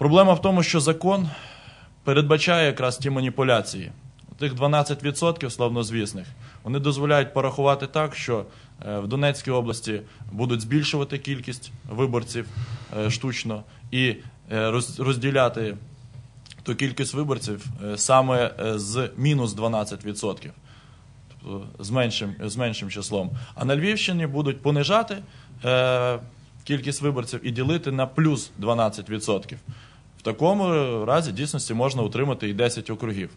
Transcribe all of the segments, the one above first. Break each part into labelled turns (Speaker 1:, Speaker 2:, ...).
Speaker 1: Проблема в тому, що закон передбачає якраз ті маніпуляції. Тих 12% славнозвісних вони дозволяють порахувати так, що е, в Донецькій області будуть збільшувати кількість виборців е, штучно і е, розділяти ту кількість виборців саме з мінус 12%. Тобто з меншим, з меншим числом. А на Львівщині будуть понижати кількість виборців і ділити на плюс 12%. В такому разі дійсності можна утримати і 10 округів.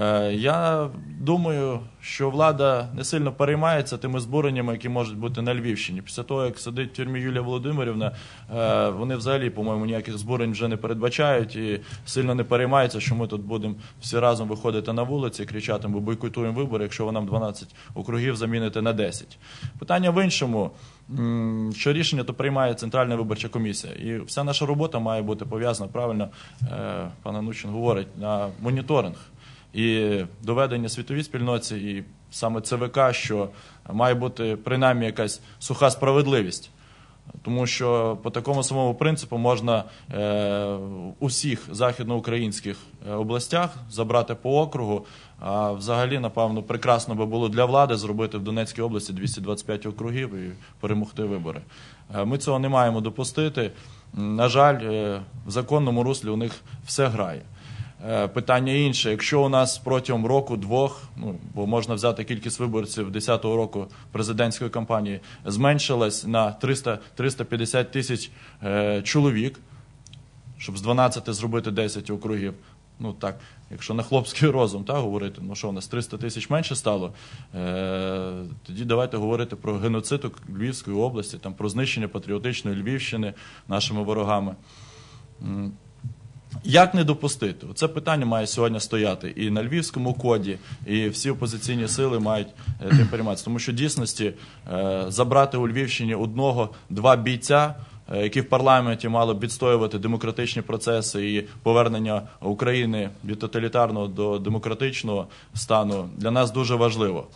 Speaker 1: Е, Я думаю, що влада не сильно переймається тими збуреннями, які можуть бути на Львівщині. Після того, як сидить в тюрмі Юлія Володимирівна, е, вони взагалі, по-моєму, ніяких збурень вже не передбачають і сильно не переймаються, що ми тут будемо всі разом виходити на вулиці, і кричати, ми бойкотуємо вибори, якщо ви нам 12 округів замінити на 10. Питання в іншому. Що рішення то приймає Центральна виборча комісія, і вся наша робота має бути пов'язана правильно. е, Пан Анучин говорить на моніторинг і доведення світовій спільноті, і саме ЦВК, що має бути принаймні якась суха справедливість. Тому що по такому самому принципу можна е, в усіх західноукраїнських е, областях забрати по округу. А взагалі, напевно, прекрасно би було для влади зробити в Донецькій області 225 округів і перемогти вибори. Е, Ми цього не маємо допустити. На жаль, в законному руслі у них все грає. Е, Питання інше. Якщо у нас протягом року-двох, ну бо можна взяти кількість виборців 10-го року президентської кампанії, зменшилась на 300, 350 тисяч е, чоловік, щоб з 12 зробити 10 округів. Ну так, якщо на хлопський розум так, говорити, ну що у нас 300 тисяч менше стало, е, тоді давайте говорити про геноцид у Львівської області, там, про знищення патріотичної Львівщини нашими ворогами. Як не допустити? Це питання має сьогодні стояти і на львівському коді, і всі опозиційні сили мають е, тим перейматися. Тому що дійсності е, забрати у Львівщині одного-два бійця, е, які в парламенті мали б відстоювати демократичні процеси і повернення України від тоталітарного до демократичного стану, для нас дуже важливо.